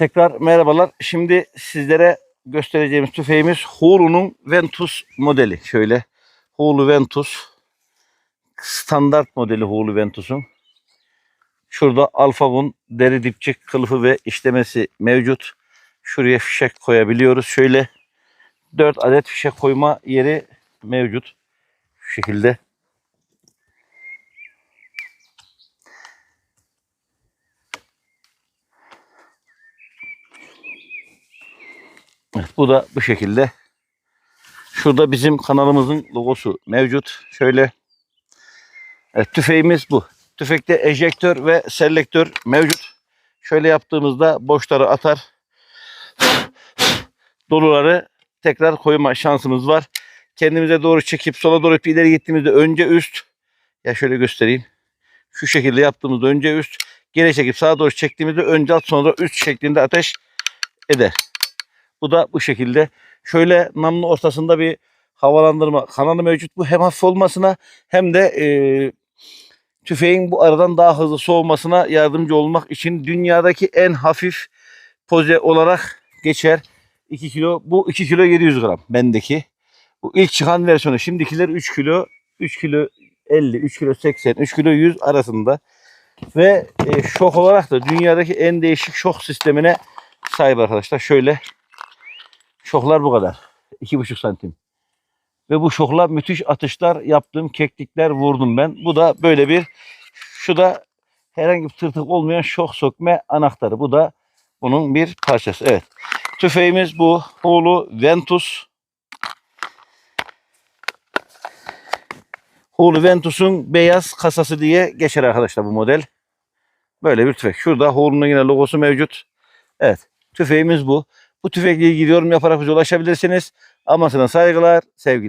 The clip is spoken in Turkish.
Tekrar merhabalar. Şimdi sizlere göstereceğimiz tüfeğimiz Hulu'nun Ventus modeli. Şöyle Hulu Ventus standart modeli Hulu Ventus'un. Şurada Alfagun deri dipçik kılıfı ve işlemesi mevcut. Şuraya fişek koyabiliyoruz. Şöyle 4 adet fişek koyma yeri mevcut. Şu şekilde. Evet, bu da bu şekilde. Şurada bizim kanalımızın logosu mevcut. Şöyle evet, tüfeğimiz bu. Tüfekte ejektör ve selektör mevcut. Şöyle yaptığımızda boşları atar. Doluları tekrar koyma şansımız var. Kendimize doğru çekip sola doğru ileri gittiğimizde önce üst. Ya şöyle göstereyim. Şu şekilde yaptığımızda önce üst. Geri çekip sağa doğru çektiğimizde önce alt sonra üst şeklinde ateş eder. Bu da bu şekilde. Şöyle namlu ortasında bir havalandırma kanalı mevcut. Bu hem hafif olmasına hem de e, tüfeğin bu aradan daha hızlı soğumasına yardımcı olmak için dünyadaki en hafif poze olarak geçer. 2 kilo bu 2 kilo 700 gram bendeki. Bu ilk çıkan versiyonu. Şimdikiler 3 kilo 3 kilo 50, 3 kilo 80, 3 kilo 100 arasında. Ve e, şok olarak da dünyadaki en değişik şok sistemine sahip arkadaşlar. Şöyle şoklar bu kadar. 2,5 santim. Ve bu şokla müthiş atışlar yaptım. Keklikler vurdum ben. Bu da böyle bir şu da herhangi bir tırtık olmayan şok sökme anahtarı. Bu da bunun bir parçası. Evet. Tüfeğimiz bu. Hulu Ventus. Hulu Ventus'un beyaz kasası diye geçer arkadaşlar bu model. Böyle bir tüfek. Şurada Hulu'nun yine logosu mevcut. Evet. Tüfeğimiz bu. Bu tüfekle ilgili yorum yaparak bize ulaşabilirsiniz. Amasına saygılar, sevgiler.